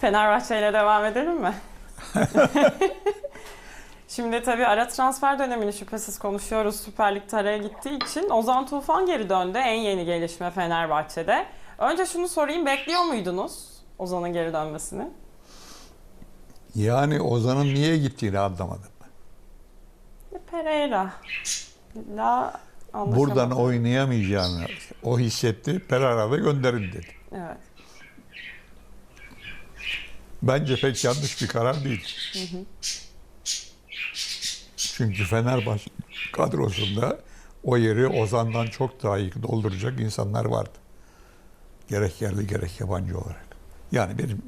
Fenerbahçe ile devam edelim mi? Şimdi tabii ara transfer dönemini şüphesiz konuşuyoruz. Süper Lig'de araya gittiği için Ozan Tufan geri döndü. En yeni gelişme Fenerbahçe'de. Önce şunu sorayım, bekliyor muydunuz Ozan'ın geri dönmesini? Yani Ozan'ın niye gittiğini anlamadım. Pereira. La. Buradan oynayamayacağını o hissetti. Perara'da gönderin dedi. Evet. Bence pek yanlış bir karar değil. Çünkü Fenerbahçe kadrosunda o yeri Ozan'dan çok daha iyi dolduracak insanlar vardı. Gerek yerli gerek yabancı olarak. Yani benim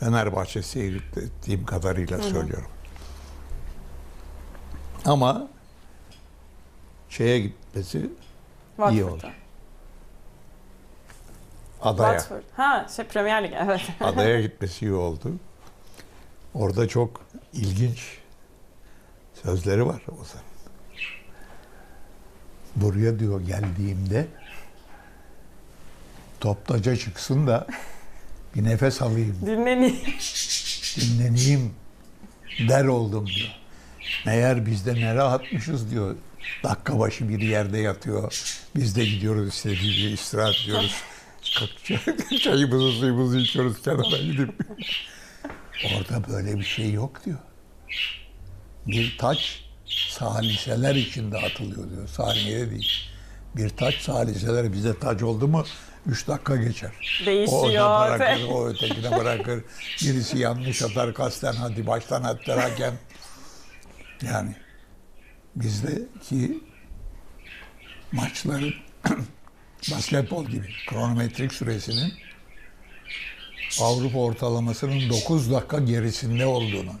Fenerbahçe seyrettiğim kadarıyla söylüyorum. Ama şeye gitmesi iyi Watford'a. oldu. Adaya. Watford. Ha, şey Premier Lig evet. Adaya gitmesi iyi oldu. Orada çok ilginç sözleri var Ozan. Buraya diyor geldiğimde toptaca çıksın da bir nefes alayım, Dinleneyim. dinleneyim der oldum diyor. Meğer biz de ne rahatmışız diyor. Dakika başı bir yerde yatıyor. Biz de gidiyoruz istediği istirahat ediyoruz. Çayımızı suyumuzu içiyoruz kenara gidip. Orada böyle bir şey yok diyor. Bir taç saliseler içinde atılıyor diyor. Saniye değil. Bir taç saliseler bize taç oldu mu 3 dakika geçer. O ona Değişiyor. bırakır, o ötekine bırakır. Birisi yanlış atar kasten hadi baştan at der hakem. Yani bizdeki maçların basketbol gibi kronometrik süresinin Avrupa ortalamasının 9 dakika gerisinde olduğunu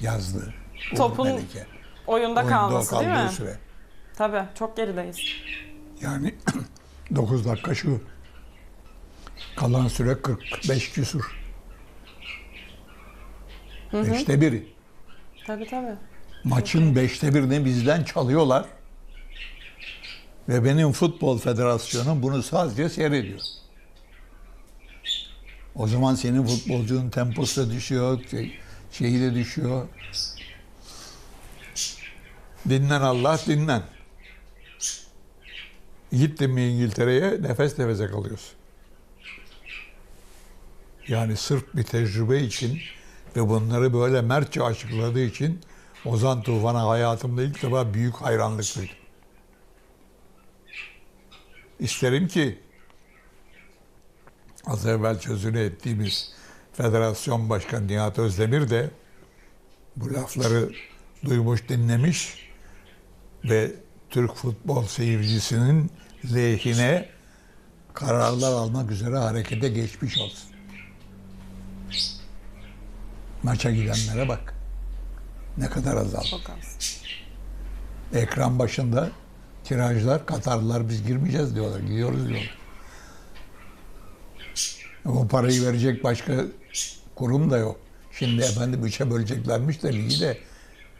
yazdı. Topun Melike. Oyunda kalması değil mi? süre. Tabii çok gerideyiz. Yani 9 dakika şu. Kalan süre 45 küsur. Beşte biri. Tabii tabii. Maçın beşte birini bizden çalıyorlar. Ve benim futbol federasyonum bunu sadece seyrediyor. O zaman senin futbolcunun temposu da düşüyor, şey- şeyi de düşüyor. Dinlen Allah, dinlen. Gittin mi İngiltere'ye nefes nefese kalıyorsun. Yani sırf bir tecrübe için ve bunları böyle mertçe açıkladığı için Ozan Tufan'a hayatımda ilk defa büyük hayranlık duydum. İsterim ki az evvel sözünü ettiğimiz Federasyon Başkanı Nihat Özdemir de bu lafları duymuş, dinlemiş ve Türk futbol seyircisinin lehine kararlar almak üzere harekete geçmiş olsun. Maça gidenlere bak. Ne kadar azaldı. Ekran başında tirajlar, Katarlılar biz girmeyeceğiz diyorlar. Gidiyoruz diyorlar. O parayı verecek başka kurum da yok. Şimdi efendim üçe böleceklermiş de ligi de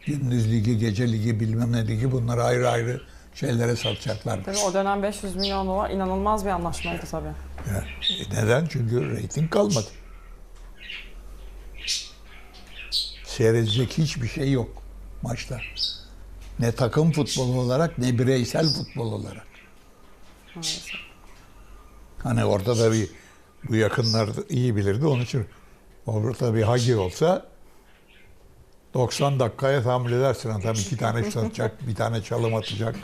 gündüz ligi, gece ligi, bilmem ne ligi bunları ayrı ayrı şeylere satacaklarmış. Tabii o dönem 500 milyon dolar inanılmaz bir anlaşmaydı tabii. Yani, e neden? Çünkü reyting kalmadı. Seyredecek hiçbir şey yok maçta. Ne takım futbolu olarak ne bireysel futbol olarak. Maalesef. Hani orada da bir bu yakınlar iyi bilirdi. Onun için orada bir hagi olsa 90 dakikaya tahammül edersin adam iki tane şut atacak, bir tane çalım atacak,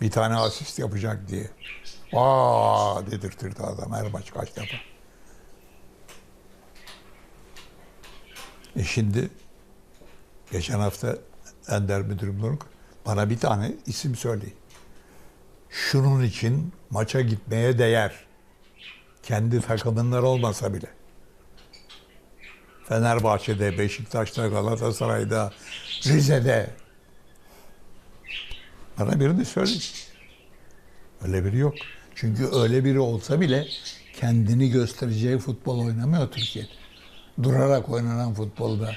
bir tane asist yapacak diye. Aa dedirtirdi adam her maç kaç defa. E şimdi geçen hafta Ender Müdürüm Doruk bana bir tane isim söyleyin. Şunun için maça gitmeye değer. Kendi takımınlar olmasa bile. Fenerbahçe'de, Beşiktaş'ta, Galatasaray'da, Rize'de. Bana birini söyleyin. Öyle biri yok. Çünkü öyle biri olsa bile kendini göstereceği futbol oynamıyor Türkiye'de. Durarak oynanan futbolda.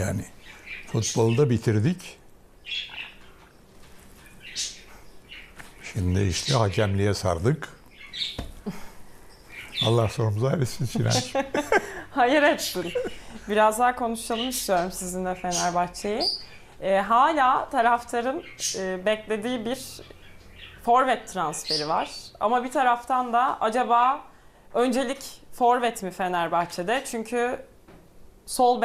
Yani futbolda bitirdik. Şimdi işte hakemliğe sardık. Allah sonumuzu hayretsin Sinan. Hayır etsin. Biraz daha konuşalım istiyorum sizinle Fenerbahçe'yi. Ee, hala taraftarın e, beklediği bir forvet transferi var. Ama bir taraftan da acaba öncelik forvet mi Fenerbahçe'de? Çünkü sol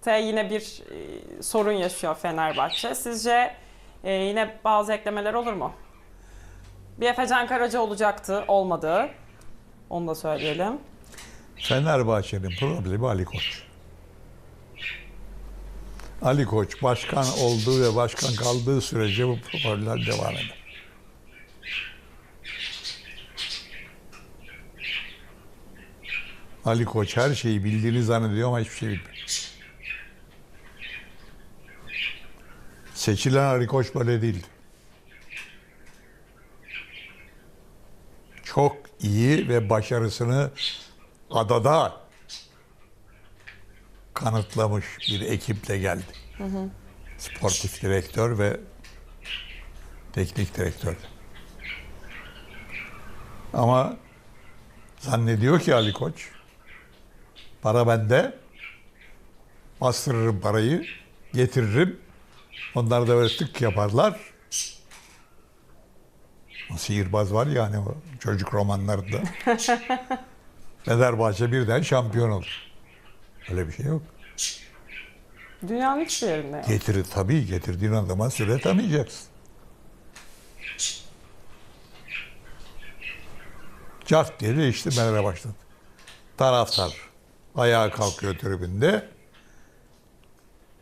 bekte yine bir e, sorun yaşıyor Fenerbahçe. Sizce e, yine bazı eklemeler olur mu? Bir Efecan Karaca olacaktı, olmadı. Onu da söyleyelim. Fenerbahçe'nin problemi Ali Koç. Ali Koç başkan olduğu ve başkan kaldığı sürece bu problemler devam eder. Ali Koç her şeyi bildiğini zannediyor ama hiçbir şey bilmiyor. Seçilen Ali Koç böyle değildi. Çok iyi ve başarısını adada kanıtlamış bir ekiple geldi. Sportif direktör ve teknik direktör. Ama zannediyor ki Ali Koç para bende bastırırım parayı getiririm onlar da böyle tık yaparlar o sihirbaz var ya hani o çocuk romanlarında Fenerbahçe birden şampiyon olur. Öyle bir şey yok. Dünyanın hiçbir yerinde. Getirir tabii getirdiğin adama süre tanıyacaksın. Cart diye değiştirmelere başladı. Taraftar ayağa kalkıyor tribünde.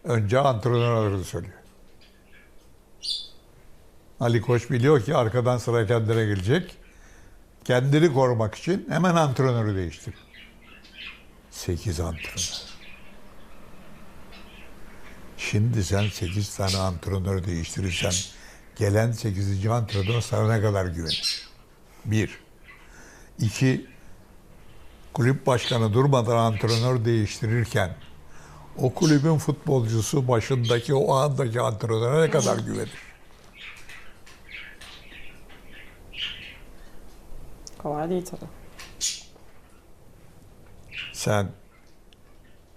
Önce antrenörü söylüyor. Ali Koç biliyor ki arkadan sıra kendine gelecek. Kendini korumak için hemen antrenörü değiştiriyor. 8 antrenör. Şimdi sen 8 tane antrenör değiştirirsen gelen 8. antrenör sana ne kadar güvenir? Bir. İki, kulüp başkanı durmadan antrenör değiştirirken o kulübün futbolcusu başındaki o andaki antrenöre ne kadar güvenir? Kolay değil tabii. Sen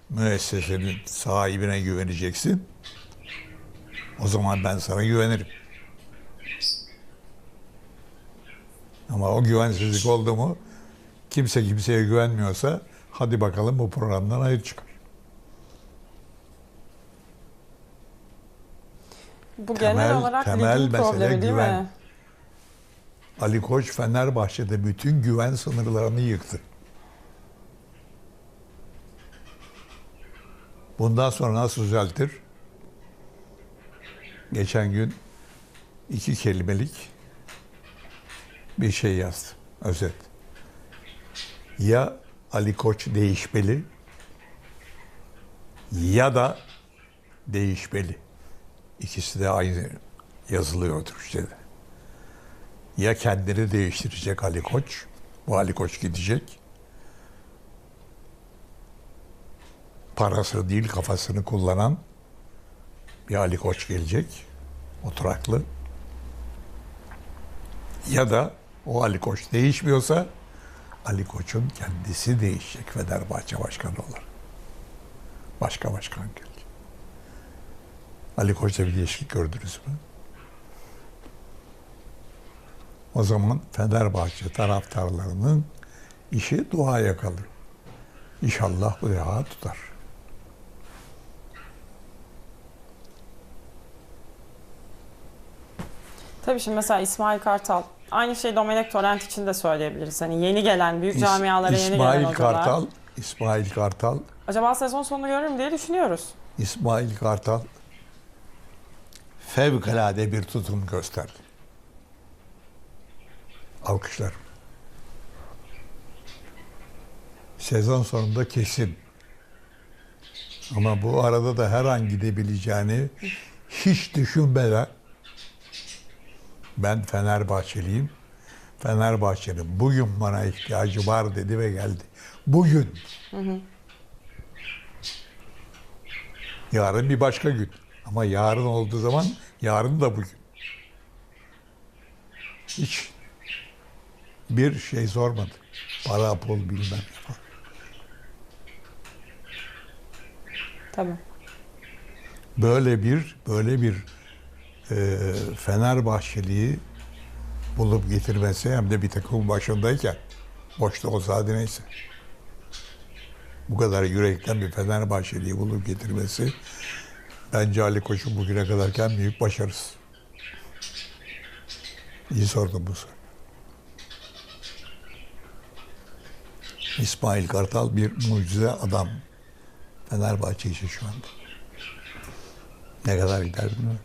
müessesenin sahibine güveneceksin. O zaman ben sana güvenirim. Ama o güvensizlik oldu mu kimse kimseye güvenmiyorsa hadi bakalım bu programdan hayır çıkar. Bu Temel- genel olarak temel mesele problemi değil güven. mi? Ali Koç Fenerbahçe'de bütün güven sınırlarını yıktı. Bundan sonra nasıl düzeltir? Geçen gün iki kelimelik bir şey yazdı. Özet. Ya Ali Koç değişmeli ya da değişmeli. İkisi de aynı yazılıyor Türkçe'de. Ya kendini değiştirecek Ali Koç, bu Ali Koç gidecek. Parası değil kafasını kullanan bir Ali Koç gelecek, oturaklı. Ya da o Ali Koç değişmiyorsa Ali Koç'un kendisi değişecek Fenerbahçe Başkanı olarak. Başka başkan gelecek. Ali Koç'ta bir değişiklik gördünüz mü? O zaman Fenerbahçe taraftarlarının işi duaya kalır. İnşallah bu defa tutar. Tabii şimdi mesela İsmail Kartal aynı şeyi Domenek Torrent için de söyleyebiliriz. Hani yeni gelen büyük İs- camialara yeni gelen İsmail hocalar. Kartal, İsmail Kartal, Acaba sezon sonunu görür mü diye düşünüyoruz. İsmail Kartal fevkalade bir tutum gösterdi. Alkışlar. Sezon sonunda kesin. Ama bu arada da her an gidebileceğini hiç düşünmeden ben Fenerbahçeliyim. Fenerbahçe'nin bugün bana ihtiyacı var dedi ve geldi. Bugün. Yarın bir başka gün. Ama yarın olduğu zaman yarın da bugün. Hiç bir şey sormadı. Para pul bilmem ne. Tabii. Böyle bir böyle bir e, Fenerbahçeliği bulup getirmesi hem de bir takım başındayken boşta olsa hadi neyse. Bu kadar yürekten bir Fenerbahçeliği bulup getirmesi bence Ali Koç'un bugüne kadarken büyük başarısı. İyi sordun bu soruyu. İsmail Kartal bir mucize adam. Fenerbahçe için şu anda. Ne kadar gider bilmiyorum.